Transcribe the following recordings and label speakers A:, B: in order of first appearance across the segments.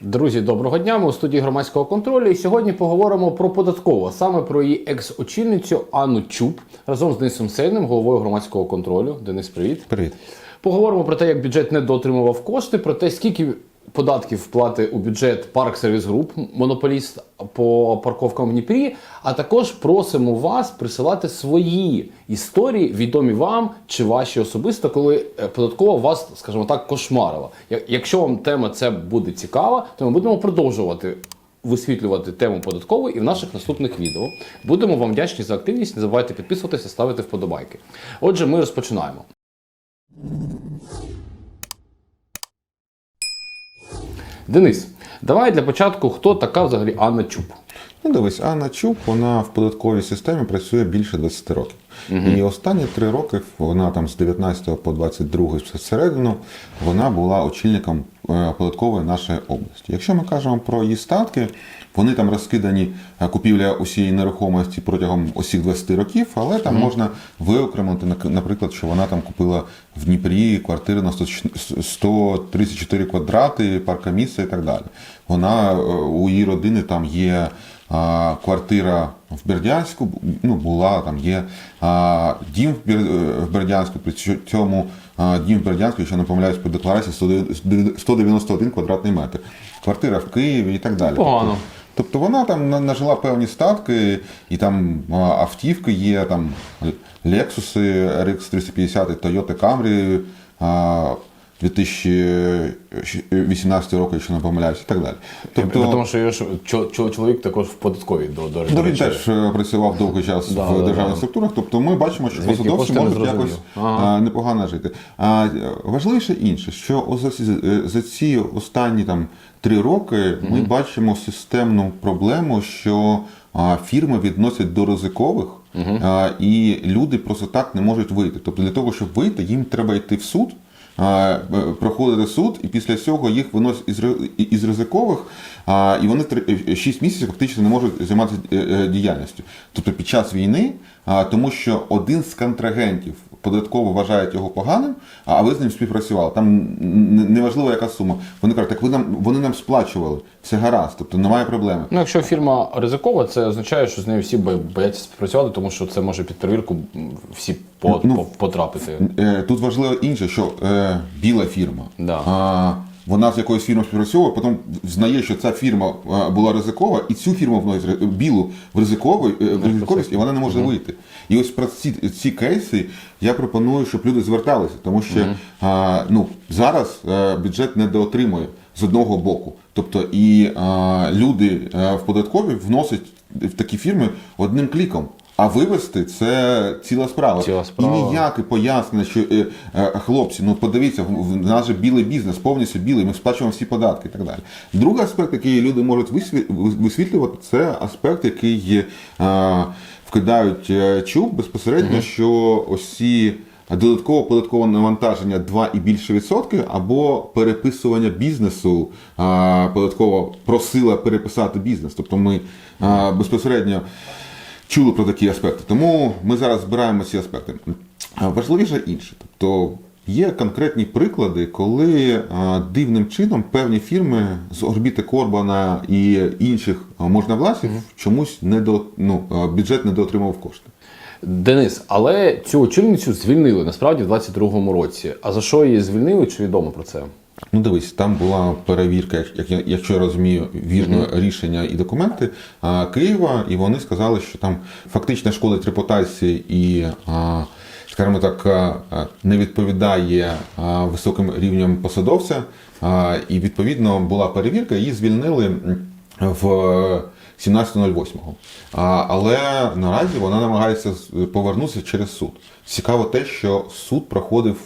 A: Друзі, доброго дня. Ми у студії громадського контролю. І сьогодні поговоримо про податкову, саме про її екс-очільницю Анну Чуб разом з Денисом Сейним, головою громадського контролю. Денис, привіт.
B: Привіт.
A: Поговоримо про те, як бюджет недоотримував кошти, про те, скільки податків вплати у бюджет Парк Сервіс Груп, монополіст по парковкам в Дніпрі. А також просимо вас присилати свої історії, відомі вам чи ваші особисто, коли е, податкова вас, скажімо так, кошмарила. Якщо вам тема це буде цікава, то ми будемо продовжувати. Висвітлювати тему податкової і в наших наступних відео. Будемо вам вдячні за активність. Не забувайте підписуватися, ставити вподобайки. Отже, ми розпочинаємо. Денис, давай для початку, хто така взагалі Анна Чуб?
B: Ну, дивись, Анна Чуб, вона в податковій системі працює більше 20 років. І останні три роки вона там з 19 по 22 всередину вона була очільником е, податкової нашої області. Якщо ми кажемо про її статки, вони там розкидані е, купівля усієї нерухомості протягом усіх 20 років, але там можна виокремити, наприклад, що вона там купила в Дніпрі квартири на 134 квадрати, паркомісце і так далі. Вона е, у її родини там є квартира в Бердянську, ну була там є а, дім в, Бер, в Бердянську. При цьому а, дім в Бердянську, якщо не помиляюсь по декларації, 191 квадратний метр. Квартира в Києві і так далі.
A: Погано.
B: Тобто, тобто вона там нажила певні статки, і там а, автівки є, там Lexus RX 350, Toyota Camry. А, 2018 року, якщо не помиляюсь, і так далі.
A: Тобто, Тому що його ж чо- чо- чоловік також в податковій до, до,
B: Ну,
A: до
B: він
A: речі.
B: теж е, працював довгий час
A: Да,
B: в
A: да,
B: державних
A: да.
B: структурах. Тобто ми бачимо, що
A: Звідки
B: посадовці
A: кошти, не
B: можуть
A: зрозуміло.
B: якось
A: Ага.
B: а, непогано жити. А е, важливіше інше, що о- за, ці- е, за ці останні там три роки ми бачимо системну проблему, що а, фірми відносять до ризикових. а, І люди просто так не можуть вийти. Тобто для того, щоб вийти, їм треба йти в суд, е, проходити суд, і після цього їх виносять із, із ризикових, і вони 6 місяців фактично не можуть займатися е, е, діяльністю. Тобто під час війни, тому що один з контрагентів податково вважають його поганим, а ви з ним співпрацювали. Там неважливо, яка сума. Вони кажуть, так ви нам вони нам сплачували. Все гаразд, тобто немає проблеми.
A: Ну, якщо фірма ризикова, це означає, що з нею всі бояться співпрацювати, тому що це може під перевірку всі по,
B: Ну,
A: по- потрапити.
B: Е, Тут важливо інше, що е, біла фірма.
A: Да.
B: А, вона з якоюсь фірмою співпрацьовує, потім знає, що ця фірма е, була ризикова, і цю фірму вносить білу в ризикову е, ризиковість, і вона не може вийти. І ось про ці, ці кейси я пропоную, щоб люди зверталися, тому що а, ну, зараз е, бюджет недоотримує з одного боку. Тобто і а, люди е, в податкові вносять в такі фірми одним кліком. А вивести це ціла справа.
A: Ціла справа.
B: І ніяке пояснення, що е, е, хлопці, ну подивіться, в, нас же білий бізнес, повністю білий, ми сплачуємо всі податки і так далі. Другий аспект, який люди можуть висві- висвітлювати, це аспект, який е, вкидають е, чуб безпосередньо, що ось ці додаткове податкове навантаження 2 і більше відсотки, або переписування бізнесу е, податково просила переписати бізнес. Тобто ми е, безпосередньо чули про такі аспекти. Тому ми зараз збираємо ці аспекти. Важливіше інше. Тобто є конкретні приклади, коли дивним чином певні фірми з орбіти Корбана і інших а, можновладців чомусь не до, ну, бюджет не доотримав кошти.
A: Денис, але цю очільницю звільнили насправді в 22-му році. А за що її звільнили? Чи відомо про це?
B: Ну, дивись, там була перевірка, як- я- якщо я розумію, вірно рішення і документи а, Києва, і вони сказали, що там фактично шкодить репутації і, а, скажімо так, а, а, не відповідає а, високим рівням посадовця. А, І відповідно була перевірка, її звільнили в 17.08. А, Але наразі вона намагається повернутися через суд. Цікаво те, що суд проходив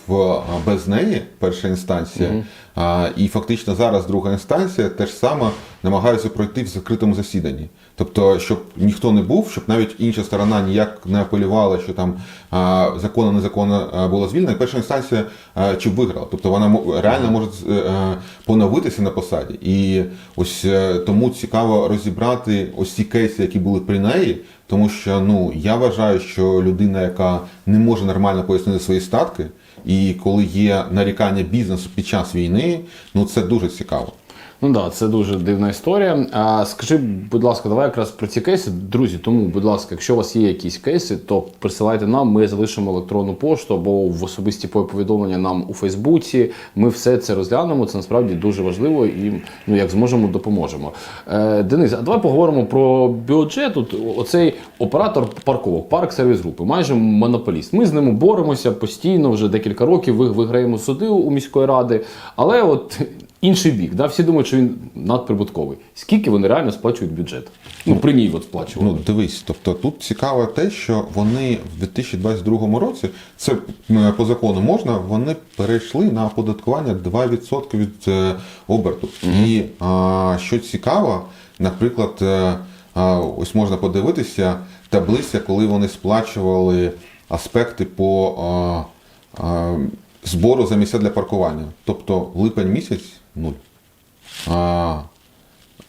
B: без неї, перша інстанція, а, і фактично зараз друга інстанція теж саме намагається пройти в закритому засіданні. Тобто, щоб ніхто не був, щоб навіть інша сторона ніяк не апелювала, що там а, законно незаконно а, було звільнено. І перша інстанція а, чи виграла. Тобто вона реально може е, е, поновитися на посаді. І ось е, тому цікаво розібрати ось ці кейси, які були при неї. Тому що ну я вважаю, що людина, яка не може нормально пояснити свої статки, і коли є нарікання бізнесу під час війни, ну це дуже цікаво.
A: Ну так, да, це дуже дивна історія. А скажи, будь ласка, давай якраз про ці кейси. Друзі, тому, будь ласка, якщо у вас є якісь кейси, то присилайте нам, ми залишимо електронну пошту або в особисті повідомлення нам у Фейсбуці. Ми все це розглянемо. Це насправді дуже важливо і ну як зможемо, допоможемо. Е, Денис, а давай поговоримо про бюджет. От оцей оператор парковок, парк сервіс групи, майже монополіст. Ми з ними боремося постійно вже декілька років. ви- Виграємо суди у міської ради, але от. Інший бік, да? всі думають, що він надприбутковий. Скільки вони реально сплачують бюджет? Ну, при ній от сплачували.
B: Ну, дивись, тобто тут цікаво те, що вони в 2022 році, це по закону можна, вони перейшли на оподаткування 2% від е, оберту. І а, що цікаво, наприклад, е, а, ось можна подивитися таблиця, коли вони сплачували аспекти по а, а, збору за місця для паркування. Тобто липень місяць нуль. А,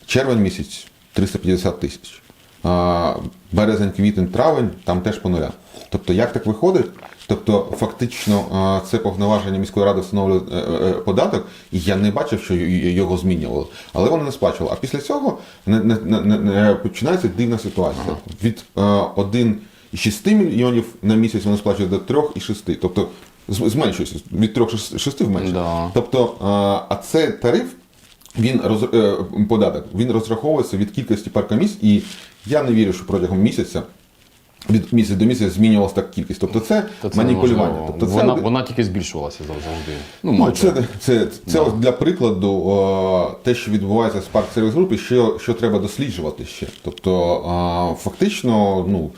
B: червень місяць 350 тисяч. А, березень, квітень, травень там теж по нуля. Тобто, як так виходить? Тобто, фактично, це повноваження міської ради встановлює е, е, податок, і я не бачив, що його змінювали. Але вони не сплачували. А після цього не, починається дивна ситуація. Від е, 1,6 мільйонів на місяць вони сплачують до 3,6. Тобто зменшується від 3,6 вменшується.
A: Да.
B: Тобто, а, це тариф, він роз, е, податок, він розраховується від кількості паркомісць, і я не вірю, що протягом місяця. Від місяця до місяця змінювалася так кількість. Тобто це,
A: Та це
B: маніпулювання. Тобто це,
A: вона, вона тільки збільшувалася завжди. Ну,
B: Ну, це, це, це ось для прикладу о, те, що відбувається з парк сервіс групи, що, що треба досліджувати ще. Тобто, а, фактично, ну,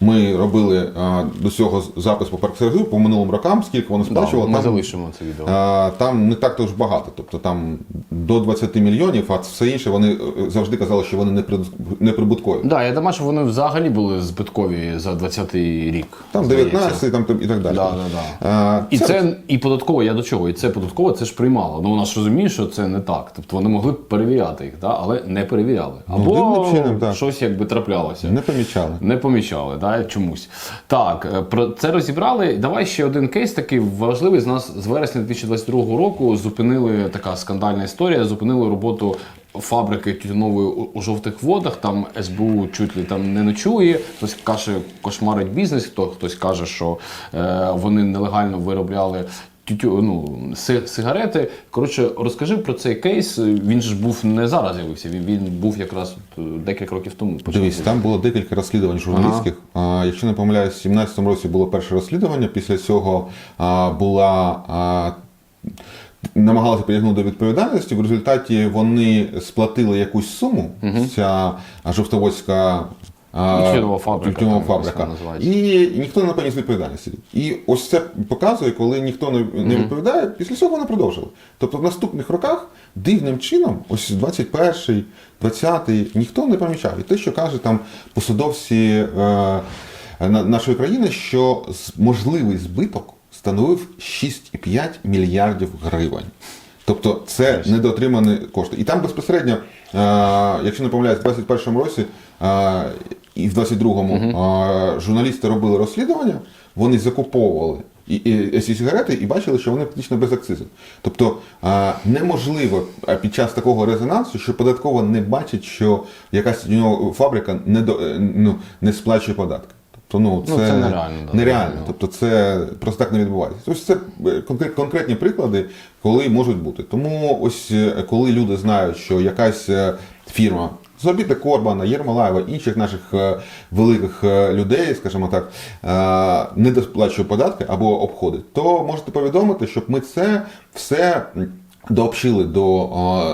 B: ми робили а, до цього запис по парк по минулим рокам, скільки вони
A: да,
B: сплачували.
A: ми
B: там,
A: залишимо це відео.
B: а, там не так то ж багато. Тобто там до 20 мільйонів, а все інше вони е, завжди казали, що вони не при- не прибуткові.
A: Да, я думаю, що вони взагалі були збиткові за 20-й рік.
B: Там
A: здається.
B: 19 там, і так далі.
A: Да, да, да.
B: А,
A: І це і податково, я до чого? І це податково це ж приймало. Ну вона ж розуміє, що це не так. Тобто вони могли б перевіряти їх, да? але не перевіряли. Або
B: дивним чином,
A: щось якби траплялося.
B: не помічали.
A: Не помічали, да, чомусь. Так, е, про це розібрали. Давай ще один кейс такий важливий. З нас з вересня 2022 року зупинили така скандальна історія. Зупинили роботу фабрики тютюнової у жовтих водах. Там СБУ чуть ли там не ночує. Хтось каже, кошмарить бізнес, хто хтось каже, що е, вони нелегально виробляли. Тютю, ну, сигарети. Коротше, розкажи про цей кейс. Він ж був не зараз з'явився, він, він був якраз от, декілька років тому.
B: Дивись, там було декілька розслідувань журналістських. А, якщо не помиляюсь, в 17-му році було перше розслідування. Після цього а, була. А, Намагалися притягнути до відповідальності. В результаті вони сплатили якусь суму. Ця жовтоводська
A: Тютюнова фабрика,
B: тютюнова фабрика.
A: називається.
B: І ніхто не поніс відповідальності. І ось це показує, коли ніхто не, не відповідає, після цього вони продовжили. Тобто в наступних роках дивним чином, ось 21-й, 20-й, ніхто не помічав. І те, що кажуть там посадовці е, нашої країни, що можливий збиток становив 6,5 мільярдів гривень. Тобто це недоотримані кошти. І там безпосередньо, е, якщо не помиляюсь, в 21-му році е, і в 22-му е, журналісти робили розслідування, вони закуповували і, і, ці сигарети і бачили, що вони практично без акцизу. Тобто е, неможливо під час такого резонансу, що податково не бачить, що якась тютюнова фабрика не, до, е, ну, не сплачує податки. Тобто, ну, це,
A: Ну, це нереально,
B: нереально. Тобто це просто так не відбувається. Ось це е, конкретні приклади, коли можуть бути. Тому ось е, коли люди знають, що якась фірма. Зробіти Корбана, Єрмолаєва, інших наших е, великих е, людей, скажімо так, е, не досплачує податки або обходить, то можете повідомити, щоб ми це все дообщили до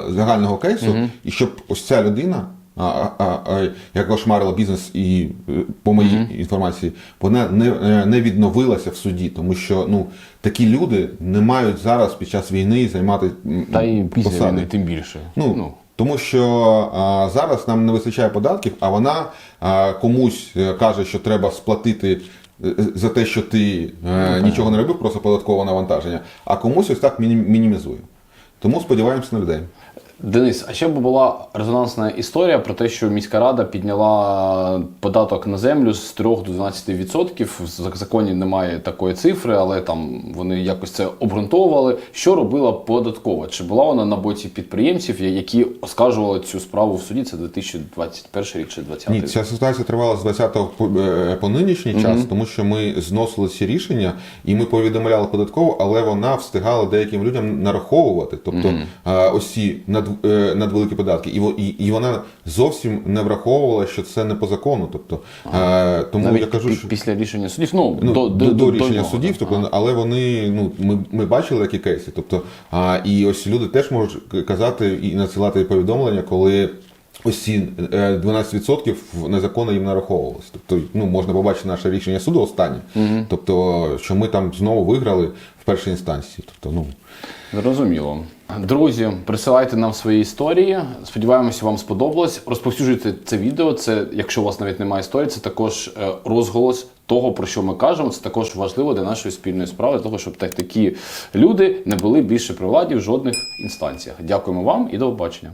B: загального кейсу, і щоб ось ця людина а, а, а, яка кошмарила бізнес і по моїй інформації, вона не, не відновилася в суді, тому що ну такі люди не мають зараз під час війни займати
A: Та і після
B: посади.
A: війни тим більше.
B: Ну, тому що а, зараз нам не вистачає податків, а вона а, комусь е, каже, що треба сплатити е, за те, що ти а, нічого не робив, просто податкове навантаження, а комусь ось так міні- мінімізує. Тому сподіваємося на людей.
A: Денис, а ще б була резонансна історія про те, що міська рада підняла податок на землю з 3 до 12%. В законі немає такої цифри, але там вони якось це обґрунтовували. Що робила податкова? Чи була вона на боці підприємців, які оскаржували цю справу в суді? Це 2021 рік чи 2020
B: Ні,
A: рік?
B: ця ситуація тривала з 20-го по, е, по нинішній час, тому що ми зносили ці рішення і ми повідомляли податково, але вона встигала деяким людям нараховувати. Тобто е, ось ці над, е, надвеликі податки, і, і, і вона зовсім не враховувала, що це не по закону. Тобто, е, тому
A: Навіть
B: я кажу, що
A: після рішення судів, ну,
B: ну,
A: до,
B: до,
A: до,
B: до,
A: до нього,
B: судів, тобто, але вони, ну, ми, ми бачили такі кейси. Тобто, а, і ось люди теж можуть казати і надсилати повідомлення, коли ось ці е, 12% незаконно їм нараховувалось. Тобто, ну, можна побачити наше рішення суду останнє. Тобто, що ми там знову виграли в першій інстанції. Тобто, ну,
A: Зрозуміло. Друзі, присилайте нам свої історії. Сподіваємося, вам сподобалось. Розповсюджуйте це відео. Це, якщо у вас навіть немає історії, це також е, розголос того, про що ми кажемо. Це також важливо для нашої спільної справи, для того, щоб так такі люди не були більше при владі в жодних інстанціях. Дякуємо вам і до побачення.